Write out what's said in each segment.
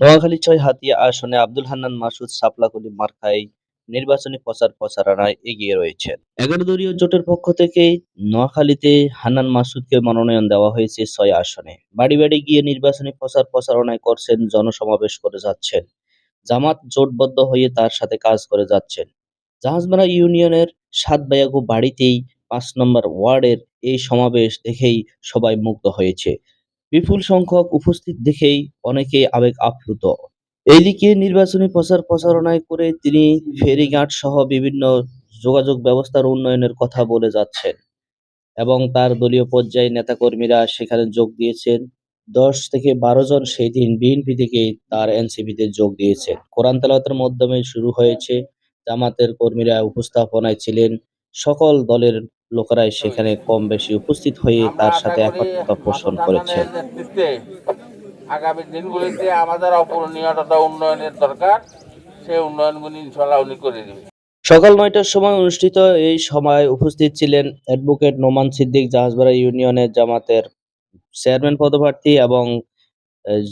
নোয়াখালী ছয় হাতিয়া আসনে আব্দুল হান্নান মাসুদ সাপলাকুলি মার্কায় নির্বাচনী প্রচার প্রচারণায় এগিয়ে রয়েছেন। এগারো দলীয় জোটের পক্ষ থেকে নোয়াখালীতে হান্নান মাসুদকে মনোনয়ন দেওয়া হয়েছে ছয় আসনে। বাড়ি বাড়ি গিয়ে নির্বাচনী প্রচার প্রচারণায় করছেন, জনসমাবেশ করে যাচ্ছেন। জামাত জোটবদ্ধ হয়ে তার সাথে কাজ করে যাচ্ছেন। জাহাজমারা ইউনিয়নের সাত বায়াগু বাড়িতেই পাঁচ নম্বর ওয়ার্ডের এই সমাবেশ দেখেই সবাই মুগ্ধ হয়েছে। বিপুল সংখ্যক উপস্থিত দেখেই অনেকে আবেগ আপ্লুত। এইদিকে নির্বাচনী প্রচার প্রচারণায় করে তিনি ফেরিঘাট সহ বিভিন্ন যোগাযোগ ব্যবস্থার উন্নয়নের কথা বলে যাচ্ছেন এবং তার দলীয় পর্যায়ে নেতাকর্মীরা সেখানে যোগ দিয়েছেন। দশ থেকে বারো জন সেই দিন বিএনপি থেকে তার এনসিপিতে যোগ দিয়েছেন। কোরআন তেলাওয়াতের মাধ্যমে শুরু হয়েছে। জামাতের কর্মীরা উপস্থাপনায় ছিলেন। সকল দলের লোকেরাই সেখানে কম বেশি উপস্থিত হয়ে তার সাথে একত্রতা পোষণ নেতৃত্বে আগামী দিনগুলিতে আমাদের অপূরণীয় তথা উন্নয়নের দরকার। সেই উন্নয়নগুলি ইনশাল্লাহ উনি করে দেবে সকাল নয়টার সময় অনুষ্ঠিত এই সময় উপস্থিত ছিলেন অ্যাডভোকেট নোমান সিদ্দিক জাহাজবাড়া ইউনিয়নের জামাতের চেয়ারম্যান পদপ্রার্থী এবং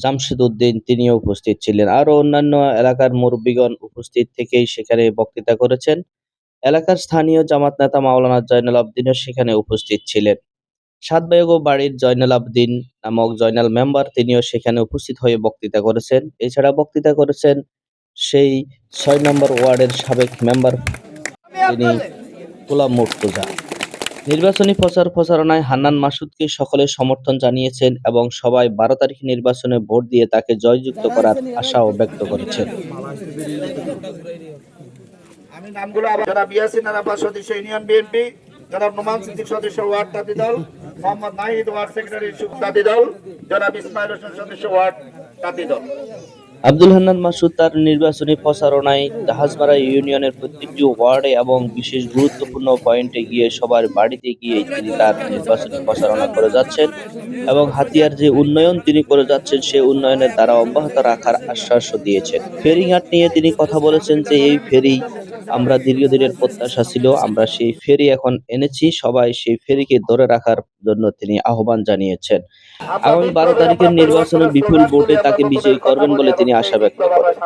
জামশেদ উদ্দিন তিনিও উপস্থিত ছিলেন। আরও অন্যান্য এলাকার মুরব্বীগণ উপস্থিত থেকেই সেখানে বক্তৃতা করেছেন। এলাকার স্থানীয় জামাত নেতা মাওলানা জয়নাল আবদিনও সেখানে উপস্থিত ছিলেন। সাতবায়গো বাড়ির জয়নাল আবদিন নামক জয়নাল মেম্বার তিনিও সেখানে উপস্থিত হয়ে বক্তৃতা করেছেন। এছাড়া বক্তৃতা করেছেন সেই ছয় নম্বর ওয়ার্ডের সাবেক মেম্বার তিনি গোলাম মুর্তুজা। নির্বাচনী প্রচার প্রচারণায় হান্নান মাসুদকে সকলে সমর্থন জানিয়েছেন এবং সবাই বারো তারিখ নির্বাচনে ভোট দিয়ে তাকে জয়যুক্ত করার আশাও ব্যক্ত করেছেন। আমি নামগুলো আবার যারা ইয়াসিন আরাফাত সদস্য ইউনিয়ন বিএনপি, যারা নোমান সিদ্দিক সদস্য ওয়ার্ড তাঁতি দল, মোহাম্মদ নাহিদ ওয়ার্ড সেক্রেটারি তাঁতি দল, যারা ইসমাইল হোসেন সদস্য ওয়ার্ড তাঁতি দল। আব্দুল হান্নান মাসুদ তার নির্বাচনী প্রচারণায় জাহাজমারা ইউনিয়নের প্রত্যেকটি ওয়ার্ডে এবং বিশেষ গুরুত্বপূর্ণ পয়েন্টে গিয়ে সবার বাড়িতে গিয়ে তিনি তার নির্বাচনী প্রচারণা করে যাচ্ছেন এবং হাতিয়ার যে উন্নয়ন তিনি করে যাচ্ছেন সেই উন্নয়নের দ্বারা অব্যাহত রাখার আশ্বাস দিয়েছেন। ফেরিঘাট নিয়ে তিনি কথা বলেছেন যে, এই ফেরি আমরা দীর্ঘদিনের প্রত্যাশা ছিল, আমরা সেই ফেরি এখন এনেছি, সবাই সেই ফেরিকে ধরে রাখার জন্য তিনি আহ্বান জানিয়েছেন। আগামী বারো তারিখের নির্বাচনে বিপুল ভোটে তাকে বিজয়ী করবেন বলে তিনি আশা ব্যক্ত করেন।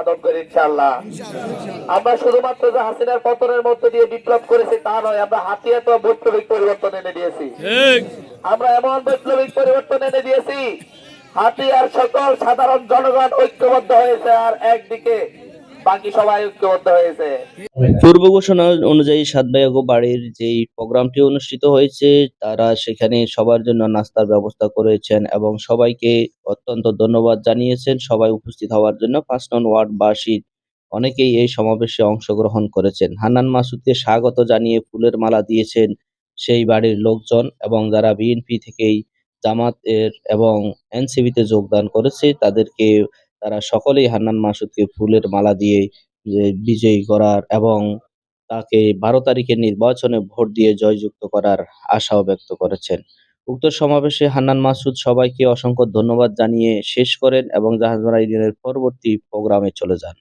আমরা শুধুমাত্র যে হাসিনার পতনের মধ্যে দিয়ে বিপ্লব করেছি তা নয় আমরা হাতিয়া তো বৈপ্লবিক পরিবর্তন এনে দিয়েছি। আমরা এমন বৈপ্লবিক পরিবর্তন এনে দিয়েছি হাতিয়ার সকল সাধারণ জনগণ ঐক্যবদ্ধ হয়েছে আর একদিকে বাকি সবাই ঐক্যবদ্ধ হয়েছে। পূর্ব ঘোষণা অনুযায়ী সাতবায়াগো বাড়ির যেই প্রোগ্রামটি অনুষ্ঠিত হয়েছে, তারা সেখানে সবার জন্য নাস্তার ব্যবস্থা করেছেন এবং সবাইকে অত্যন্ত ধন্যবাদ জানিয়েছেন। সবাই উপস্থিত হওয়ার জন্য পাঁচ নং ওয়ার্ডবাসী অনেকেই এই সমাবেশে অংশগ্রহণ করেছেন। হান্নান মাসুদকে স্বাগত জানিয়ে ফুলের মালা দিয়েছেন সেই বাড়ির লোকজন এবং যারা বিএনপি থেকেই জামাতের এবং এনসিবিতে যোগদান করেছে, তাদেরকে তারা সকলেই হান্নান মাসুদকে ফুলের মালা দিয়ে বিজয়ী করার এবং তাকে বারো তারিখের নির্বাচনে ভোট দিয়ে জয়যুক্ত করার আশাও ব্যক্ত করেছেন। উক্ত সমাবেশে হান্নান মাসুদ সবাইকে অসংখ্য ধন্যবাদ জানিয়ে শেষ করেন এবং জাহাজমারা ইউনিয়নের পরবর্তী প্রোগ্রামে চলে যান।